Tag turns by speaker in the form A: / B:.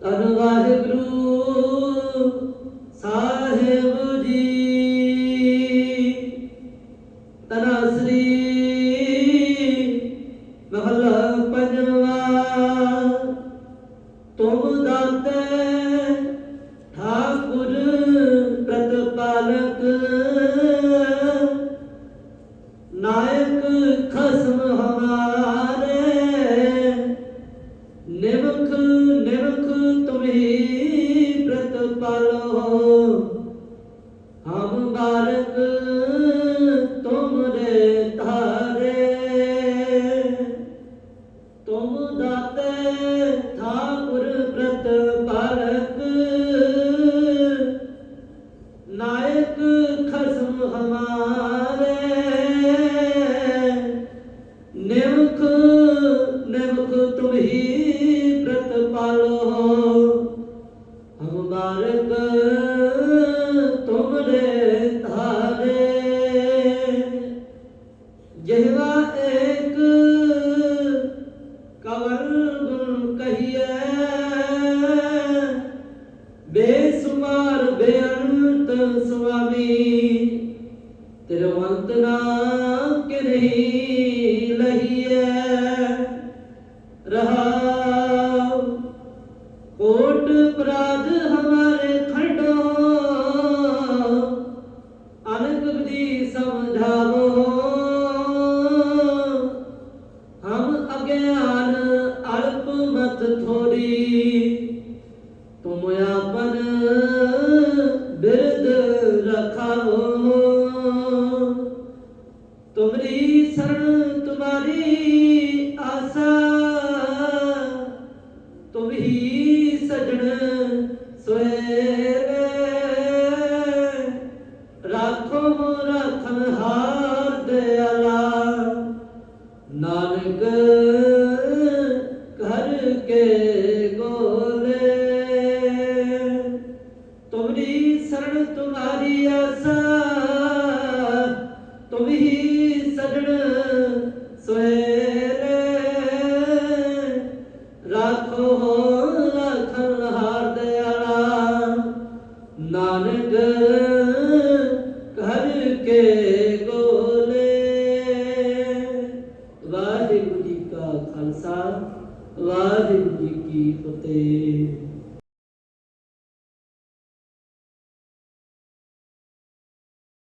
A: ਧੰਨ ਵਾਹਿਗੁਰੂ ਸਾਹਿਬ ਜੀ। ਤਨਸਰੀ ਮਹਲਾ ਹਮ ਬਾਲਕ ਤੁਮਰੇ ਧਾਰੇ ਤੁਮ ਦਾਤੇ ਠਾਕੁਰ ਪ੍ਰਤਪਾਲਕ ਨਾਇਕ ਖਸਮ ਹਮਾਰੇ ਨਿਮਖ ਜਿਹਵਾ ਏਕ ਕਵਲ ਗੁਣ ਕਹੀਏ ਬੇਸੁਮਾਰ ਬੇਅੰਤ ਸੁਆਮੀ, ਤਿਰਵੰਤ ਨਾਮ ਕਿ ਨਹੀਂ ਲਹੀਐ। ਰਹਾਉ, ਕੋਟ ਪ੍ਰਾਦ ਹਮਾਰੇ ਹਮ ਅਲਪ ਮਤ ਥੋੜੀ। ਤੁਮ ਆਪਨ ਬਿਰਦ ਰਖਾਓ। ਤੁਮਰੀ ਸਰਣ ਤੁਮਾਰੀ ਆਸਾ। ਤੁਮ ਹੀ ਸਜਣ ਸੋਏਰੇ ही शरण तुम्हारी आशा तुम ही सजन सोहेरे राखो हो लखन हार दयाला नानक घर के गोले वाहिगुरु जी का खालसा वाहिगुरु जी की फतेह